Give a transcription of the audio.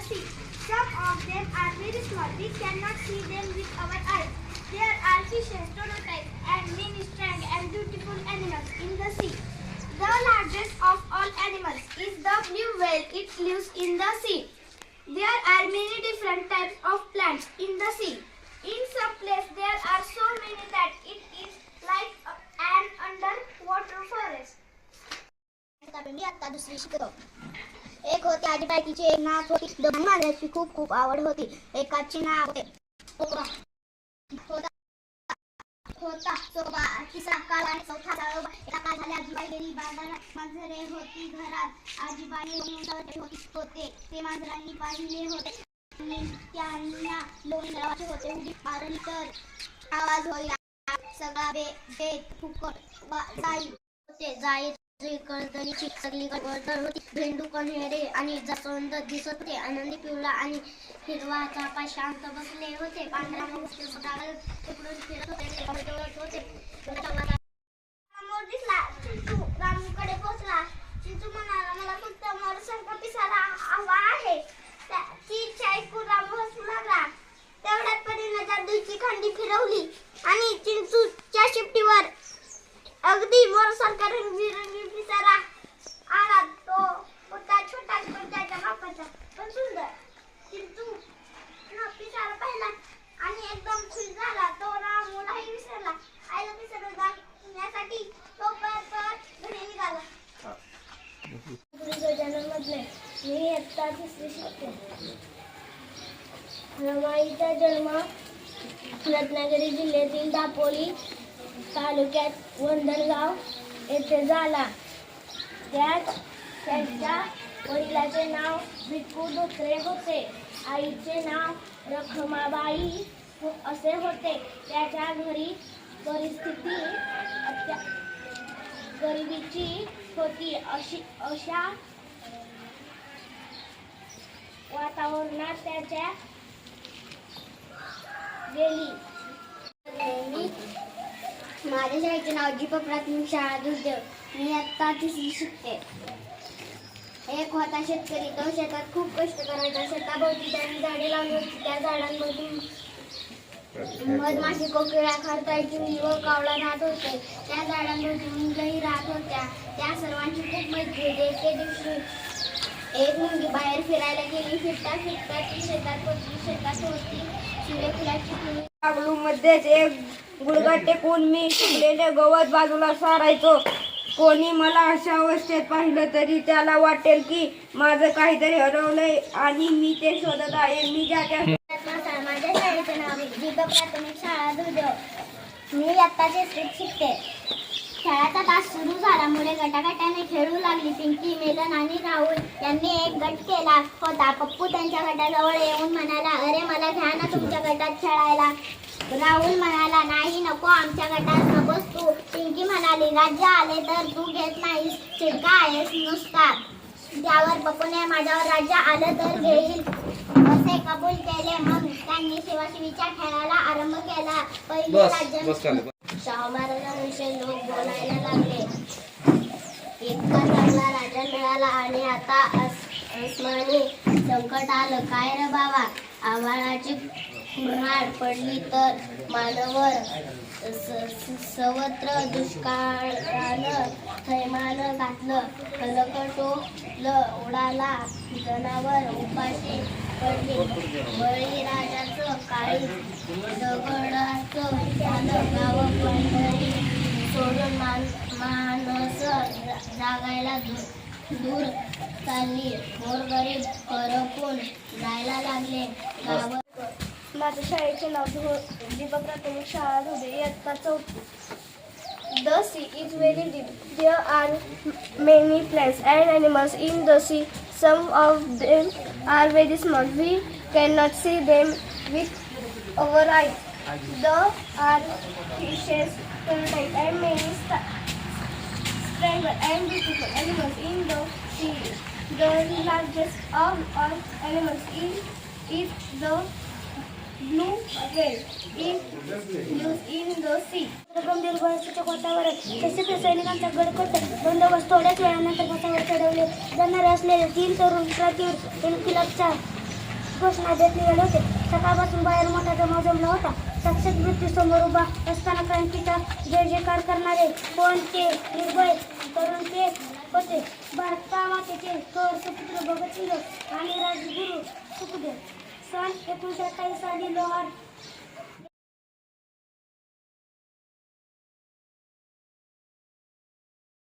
the sea. Some of them are very small. We cannot see them with our eyes. There are fishes, tortoises, and many strange and beautiful animals in the sea. The largest of all animals is the blue whale. It lives in the sea. There are many different types of plants in the sea. In some place there are so many that it is like an underwater forest. मी आता दुसरी शिकतो एक होती आजी बायकीची एक नाच होती. दोघांना मांजराची खूप खूप आवड होती. एकाचे नाव होते. होता. होता. सोबा तिसरा काळ आणि चौथा जाळोबा. एका काळ झाले आजीबाई गेली बाजारात मांजरे होती घरात. आजीबाई होती. होते. ते मांजरांनी पाहिले होते. त्यांना लोणी लावायचे होते. उडी मारली तर आवाज होईल. सगळा बे बेत फुकट जाईल होते. जाईल होती. भेंडू आणि जास्वंद दिसत होते. आनंदी पिवळा आणि हिरवा चापा शांत बसले होते. पांढऱ्या मगरचे फिरत होते. मोर दिसला. रामूकडे पोहोचला. म्हणाला मला फक्त मोरसारखा पिसारा हवा आहे. ती इच्छा ऐकून रामू हसू लागला. तेवढ्यात परीने जादूची खंडी फिरवली आणि चिंचूच्या शिफ्टीवर अगदी मोर सरकार रंगीरंगी आला तो होता छोटा पण त्याच्या मापाचा पण सुंदर चिंटू न पिसारा पाहिला आणि एकदम खुश झाला तो रामूलाही विसरला आईला पिसारा दाखवण्यासाठी तो परत परत घरी निघाला गजाननमधले मी इयत्ता तिसरी शिकते. रमाईचा जन्म रत्नागिरी जिल्ह्यातील दापोली तालुक्यात वंदरगाव येथे झाला. त्यात त्यांच्या वडिलाचे नाव भिक्खू धोत्रे होते. आईचे नाव रखमाबाई असे होते. त्याच्या घरी परिस्थिती अत्या गरिबीची होती. अशी अशा वातावरणात त्याच्या गेली. माझ्या शाळेचे नाव दीपक प्राथमिक शाळा दुर्देव. मी आत्ता तिसरी शिकते. एक होता शेतकरी. तो शेतात खूप कष्ट करायचा. शेताभोवती त्यांनी झाडे लावली होती. त्या झाडांमधून मधमाशी कोकिळा खरतायची व कावळा राहत होते. त्या झाडांभोवती मुंगही राहत होत्या. त्या सर्वांची खूप मैत्री होती. एके दिवशी एक मुलगी बाहेर फिरायला गेली. फिरता फिरता ती शेतात पोचली शेतात होती. सूर्यफुलाची फुले मध्येच एक गुडघा टेकून मी शिकलेले गवत बाजूला सारायचो. कोणी मला अशा अवस्थेत पाहिलं तरी त्याला वाटेल की माझं काहीतरी हरवलंय आणि मी ते शोधत आहे. मी ज्या त्या माझ्या शाळेचे नाव दीपक प्राथमिक शाळा दुर्देव मी आत्ताचे स्ट्रीट शिकते. खेळाचा तास सुरू झाल्यामुळे गटागटाने खेळू लागली पिंकी मेलन आणि राहुल यांनी एक गट केला होता. पप्पू त्यांच्या गटाजवळ येऊन म्हणाला अरे मला घ्या ना तुमच्या गटात खेळायला. राहुल म्हणाला नाही नको आमच्या गटात नकोस तू. पिंकी म्हणाली राज्य आले तर तू घेत नाहीस चिडका आहेस नुसता. त्यावर पप्पूने माझ्यावर राज्य आलं तर घेईल. असे कबूल केले मग त्यांनी शिवाशिवीच्या खेळाला आरंभ केला. पहिले राज्य शाहू महाराजांविषयी लोक बोलायला लागले. इतका चांगला राजा मिळाला आणि आता अस- अस्मानी संकट आलं. काय रे बाबा? आव्हाळाची कुऱ्हाड पडली तर मानवर स- स- सर्वत्र दुष्काळानं थैमान घातलं. कलकटोलं उडाला जनावर उपाशी पडली बळीराजाचं काळी दगडाचं गाव पंढरी सोडून मान माणसं जागायला दूर चालली गोरगरीब करपून जायला लागले गाव माझ्या शाळेचे नाव धो दीपक प्राथमिक शाळा धुबे इयत्ता चौथी The sea is very deep. There are many plants and animals in the sea. Some of them are very small. We cannot see them with our eyes. There are fishes, turtles, and many sta- and beautiful animals in the sea. The largest of all animals is, is the blue whale. It lives in the sea. गंभीर भविष्याच्या वातावरण तसेच सैनिकांचा गड बंदोबस्त थोड्याच वेळानंतर पथावर चढवले. जाणारे असलेले तीन तरुण प्रतिवर इन्किलाबच्या घोषणा देत निघाले होते. सकाळपासून बाहेर मोठा जमा जमला होता. साक्षात मृत्यू उभा असताना क्रांतीचा जय जयकार करणारे कोण ते? निर्भय तरुण ते होते. भारता मातेचे थोर सुपुत्र भगतसिंग आणि राजगुरू सुखदेव. सन एकोणीसशे अठ्ठावीस साली लोहार